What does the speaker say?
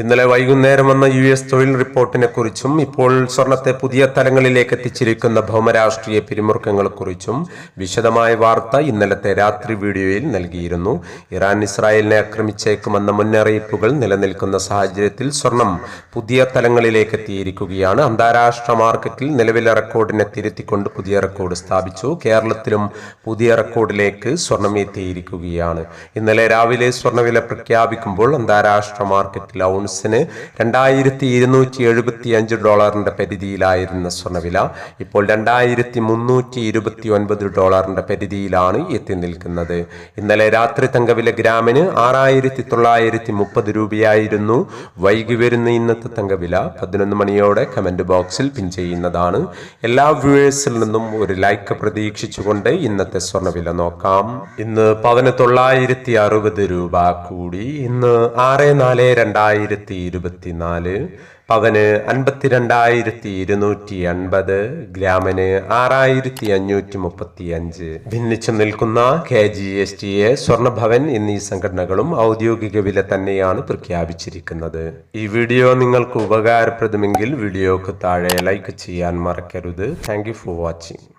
ഇന്നലെ വൈകുന്നേരം വന്ന യു എസ് തൊഴിൽ റിപ്പോർട്ടിനെ കുറിച്ചും ഇപ്പോൾ സ്വർണത്തെ പുതിയ തലങ്ങളിലേക്ക് എത്തിച്ചിരിക്കുന്ന ഭൗമരാഷ്ട്രീയ പിരിമുറുക്കങ്ങളെക്കുറിച്ചും വിശദമായ വാർത്ത ഇന്നലത്തെ രാത്രി വീഡിയോയിൽ നൽകിയിരുന്നു. ഇറാൻ ഇസ്രായേലിനെ ആക്രമിച്ചേക്കുമെന്ന മുന്നറിയിപ്പുകൾ നിലനിൽക്കുന്ന സാഹചര്യത്തിൽ സ്വർണം പുതിയ തലങ്ങളിലേക്ക് എത്തിയിരിക്കുകയാണ്. അന്താരാഷ്ട്ര മാർക്കറ്റിൽ നിലവിലെ റെക്കോർഡിനെ തിരുത്തിക്കൊണ്ട് പുതിയ റെക്കോർഡ് സ്ഥാപിച്ചു. കേരളത്തിലും പുതിയ റെക്കോർഡിലേക്ക് സ്വർണം എത്തിയിരിക്കുകയാണ്. ഇന്നലെ രാവിലെ സ്വർണവില പ്രഖ്യാപിക്കുമ്പോൾ അന്താരാഷ്ട്ര മാർക്കറ്റിൽ ഔൺസിന് രണ്ടായിരത്തി ഇരുന്നൂറ്റി എഴുപത്തി അഞ്ച് ഡോളറിന്റെ പരിധിയിലായിരുന്ന സ്വർണവില. ഇപ്പോൾ രണ്ടായിരത്തി മുന്നൂറ്റി ഇരുപത്തി ഒൻപത് ഡോളറിന്റെ പരിധിയിലാണ് എത്തി നിൽക്കുന്നത്. ഇന്നലെ രാത്രി തങ്കവില ഗ്രാമിന് ആറായിരത്തി തൊള്ളായിരത്തി മുപ്പത് രൂപയായിരുന്നു. വൈകി വരുന്ന ഇന്നത്തെ തങ്കവില പതിനൊന്ന് മണിയോടെ കമന്റ് ബോക്സിൽ പിൻ ചെയ്യുന്നതാണ്. എല്ലാ വ്യൂവേഴ്സിൽ നിന്നും ഒരു ലൈക്ക് പ്രതീക്ഷിച്ചുകൊണ്ട് ഇന്നത്തെ സ്വർണവില നോക്കാം. ഇന്ന് പവന് തൊള്ളായിരത്തി അറുപത് രൂപ കൂടി. ഇന്ന് ആറ് നാല് രണ്ടായിരത്തി ഇരുപത്തിനാല് പവന് അൻപത്തിരണ്ടായിരത്തി ഇരുന്നൂറ്റി അൻപത് ഗ്രാമിന് ആറായിരത്തി അഞ്ഞൂറ്റി മുപ്പത്തി അഞ്ച് ഭിന്നിച്ചു നിൽക്കുന്ന K G S T A Swarnabhavan എന്നീ സംഘടനകളും ഔദ്യോഗിക വില തന്നെയാണ് പ്രഖ്യാപിച്ചിരിക്കുന്നത്. ഈ വീഡിയോ നിങ്ങൾക്ക് ഉപകാരപ്രദമെങ്കിൽ വീഡിയോക്ക് താഴെ ലൈക്ക് ചെയ്യാൻ മറക്കരുത്. Thank for watching